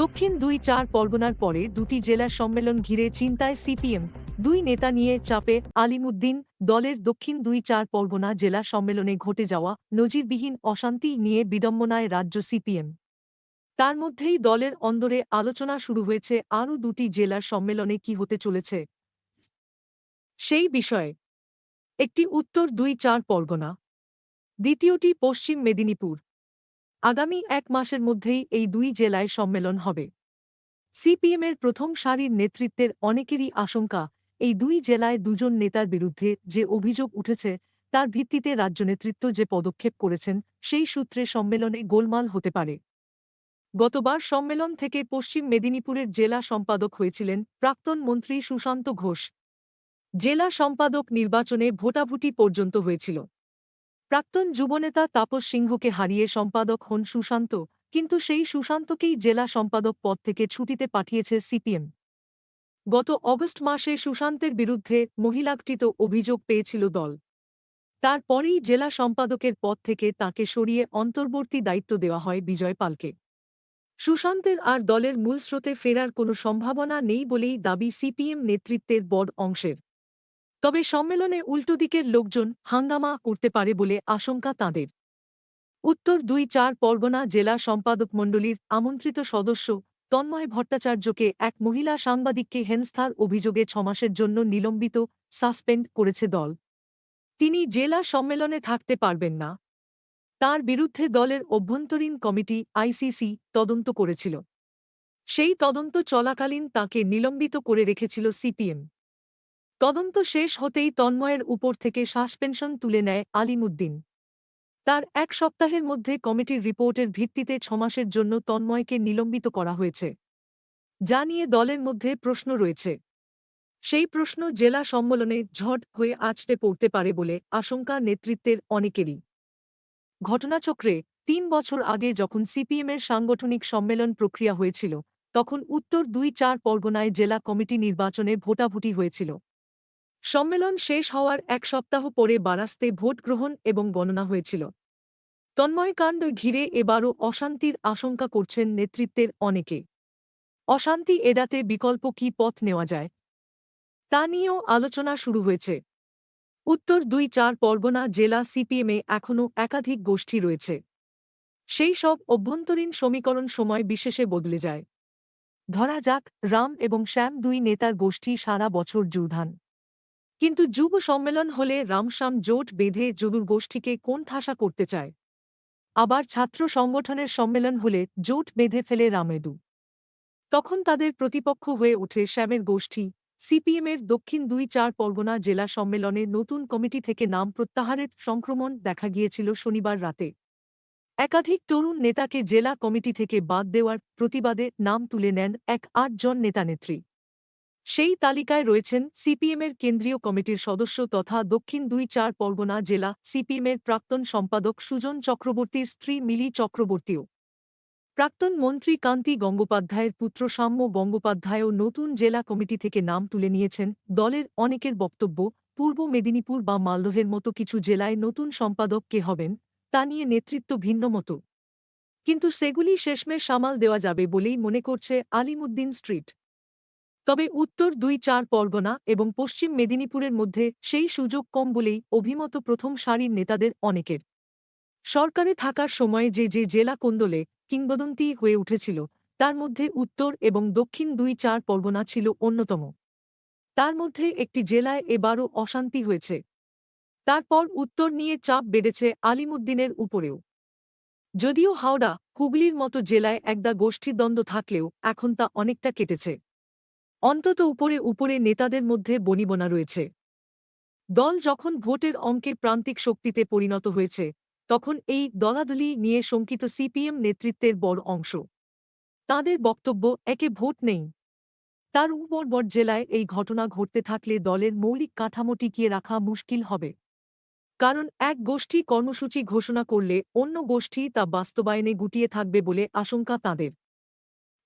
দক্ষিণ দুই চার পরগনার পরে দুটি জেলার সম্মেলন ঘিরে চিন্তায় সিপিএম, দুই নেতা নিয়ে চাপে আলিমুদ্দিন, দলের দক্ষিণ দুই চার পরগনা জেলা সম্মেলনে ঘটে যাওয়া নজিরবিহীন অশান্তি নিয়ে বিড়ম্বনায় রাজ্য সিপিএম। তার মধ্যেই দলের অন্দরে আলোচনা শুরু হয়েছে আরও দুটি জেলার সম্মেলনে কি হতে চলেছে। সেই বিষয়ে একটি উত্তর দুই চার পরগনা, দ্বিতীয়টি পশ্চিম মেদিনীপুর। আগামী এক মাসের মধ্যেই এই দুই জেলায় সম্মেলন হবে। সিপিএমের প্রথম সারির নেতৃত্বের অনেকেরই আশঙ্কা, এই দুই জেলায় দুজন নেতার বিরুদ্ধে যে অভিযোগ উঠেছে, তার ভিত্তিতে রাজ্য নেতৃত্ব যে পদক্ষেপ করেছেন, সেই সূত্রে সম্মেলনে গোলমাল হতে পারে। গতবার সম্মেলন থেকে পশ্চিম মেদিনীপুরের জেলা সম্পাদক হয়েছিলেন প্রাক্তন মন্ত্রী সুশান্ত ঘোষ। জেলা সম্পাদক নির্বাচনে ভোটাভুটি পর্যন্ত হয়েছিল। প্রাক্তন যুবনেতা তাপস সিংহকে হারিয়ে সম্পাদক হন সুশান্ত, কিন্তু সেই সুশান্তকেই জেলা সম্পাদক পদ থেকে ছুটিতে পাঠিয়েছে সিপিএম। গত অগস্ট মাসে সুশান্তের বিরুদ্ধে মহিলাকটিত অভিযোগ পেয়েছিল দল। তারপরেই জেলা সম্পাদকের পদ থেকে তাকে সরিয়ে অন্তর্বর্তী দায়িত্ব দেওয়া হয় বিজয় পালকে। সুশান্তের আর দলের মূল স্রোতে ফেরার কোনো সম্ভাবনা নেই বলেই দাবি সিপিএম নেতৃত্বের বড় অংশের। তবে সম্মেলনে উল্টো দিকের লোকজন হাঙ্গামা করতে পারে বলে আশঙ্কা তাঁদের। উত্তর দুই চার পরগনা জেলা সম্পাদক মণ্ডলীর আমন্ত্রিত সদস্য তন্ময় ভট্টাচার্যকে এক মহিলা সাংবাদিককে হেনস্থার অভিযোগে ছমাসের জন্য নিলম্বিত, সাসপেন্ড করেছে দল। তিনি জেলা সম্মেলনে থাকতে পারবেন না। তার বিরুদ্ধে দলের অভ্যন্তরীণ কমিটি আইসিসি তদন্ত করেছিল। সেই তদন্ত চলাকালীন তাকে নিলম্বিত করে রেখেছিল সিপিএম। তদন্ত শেষ হতেই তন্ময়ের উপর থেকে সাসপেনশন তুলে নেয় আলিমুদ্দিন। তার এক সপ্তাহের মধ্যে কমিটির রিপোর্টের ভিত্তিতে ছমাসের জন্য তন্ময়কে নিলম্বিত করা হয়েছে। যা নিয়ে দলের মধ্যে প্রশ্ন রয়েছে। সেই প্রশ্ন জেলা সম্মেলনে ঝট হয়ে আছড়ে পড়তে পারে বলে আশঙ্কা নেতৃত্বের অনেকেরই। ঘটনাচক্রে তিন বছর আগে যখন সিপিএমের সাংগঠনিক সম্মেলন প্রক্রিয়া হয়েছিল, তখন উত্তর দুই চার পরগনায় জেলা কমিটি নির্বাচনে ভোটাভুটি হয়েছিল। সম্মেলন শেষ হওয়ার এক সপ্তাহ পরে বারাস্তে ভোট গ্রহণ এবং গণনা হয়েছিল। তন্ময়কাণ্ড ঘিরে এবারও অশান্তির আশঙ্কা করছেন নেতৃত্বের অনেকে। অশান্তি এড়াতে বিকল্প কি পথ নেওয়া যায়? তা নিয়েও আলোচনা শুরু হয়েছে। উত্তর দুই চার পরগনা জেলা সিপিএমে এখনও একাধিক গোষ্ঠী রয়েছে। সেই সব অভ্যন্তরীণ সমীকরণ সময় বিশেষে বদলে যায়। ধরা যাক, রাম এবং শ্যাম দুই নেতার গোষ্ঠী সারা বছর যুধান। কিন্তু যুব সম্মেলন হলে রামশ্যাম জোট বেঁধে যদুর গোষ্ঠীকে কোন ঠাসা করতে চায়? আবার ছাত্র সংগঠনের সম্মেলন হলে জোট বেঁধে ফেলে রামেদু। তখন তাদের প্রতিপক্ষ হয়ে ওঠে শ্যামের গোষ্ঠী। সিপিএমের দক্ষিণ দুই চার পরগনা জেলা সম্মেলনে নতুন কমিটি থেকে নাম প্রত্যাহারের সংক্রমণ দেখা গিয়েছিল শনিবার রাতে। একাধিক তরুণ নেতাকে জেলা কমিটি থেকে বাদ দেওয়ার প্রতিবাদে নাম তুলে নেন এক আটজন নেতানেত্রী। সেই তালিকায় রয়েছেন সিপিএমের কেন্দ্রীয় কমিটির সদস্য তথা দক্ষিণ দুই চার পরগনা জেলা সিপিএমের প্রাক্তন সম্পাদক সুজন চক্রবর্তীর স্ত্রী মিলি চক্রবর্তীও। প্রাক্তন মন্ত্রী কান্তি গঙ্গোপাধ্যায়ের পুত্র সাম্য গঙ্গোপাধ্যায়ও নতুন জেলা কমিটি থেকে নাম তুলে নিয়েছেন। দলের অনেকের বক্তব্য, পূর্ব মেদিনীপুর বা মালদহের মতো কিছু জেলায় নতুন সম্পাদক কে হবেন, তা নিয়ে নেতৃত্ব ভিন্নমতো কিন্তু সেগুলি শেষমেশ সামাল দেওয়া যাবে বলেই মনে করছে আলিমুদ্দিন স্ট্রিট। তবে উত্তর দুই চার পরগনা এবং পশ্চিম মেদিনীপুরের মধ্যে সেই সুযোগ কম বলেই অভিমত প্রথম সারির নেতাদের অনেকের। সরকারে থাকার সময়ে যে যে জেলা কোন্দলে কিংবদন্তি হয়ে উঠেছিল, তার মধ্যে উত্তর এবং দক্ষিণ দুই চার পরগনা ছিল অন্যতম। তার মধ্যে একটি জেলায় এবারও অশান্তি হয়েছে। তারপর উত্তর নিয়ে চাপ বেড়েছে আলিমুদ্দিনের উপরেও। যদিও হাওড়া, হুগলির মতো জেলায় একদা গোষ্ঠীদ্বন্দ্ব থাকলেও এখন তা অনেকটা কেটেছে। অন্তত উপরে উপরে নেতাদের মধ্যে বনিবনা রয়েছে। দল যখন ভোটের অঙ্কে প্রান্তিক শক্তিতে পরিণত হয়েছে, তখন এই দলাদলি নিয়ে শঙ্কিত সিপিএম নেতৃত্বের বড় অংশ। তাদের বক্তব্য, একে ভোট নেই। তার উপর বড় জেলায় এই ঘটনা ঘটতে থাকলে দলের মৌলিক কাঠামো টিকিয়ে রাখা মুশকিল হবে। কারণ এক গোষ্ঠী কর্মসূচি ঘোষণা করলে অন্য গোষ্ঠী তা বাস্তবায়নে গুটিয়ে থাকবে বলে আশঙ্কা তাঁদের।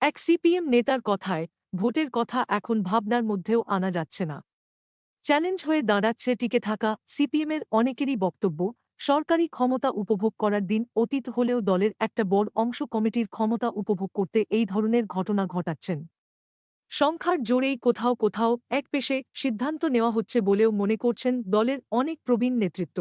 এক সিপিএম নেতার কথায় ভোটের কথা এখন ভাবনার মধ্যেও আনা যাচ্ছে না। চ্যালেঞ্জ হয়ে দাঁড়াচ্ছে টিকে থাকা সিপিএমের অনেকেরই বক্তব্য, সরকারি ক্ষমতা উপভোগ করার দিন অতীত হলেও দলের একটা বড় অংশ কমিটির ক্ষমতা উপভোগ করতে এই ধরনের ঘটনা ঘটাচ্ছেন। সংখ্যার জোরেই কোথাও কোথাও এক পেশে সিদ্ধান্ত নেওয়া হচ্ছে বলেও মনে করছেন দলের অনেক প্রবীণ নেতৃত্ব।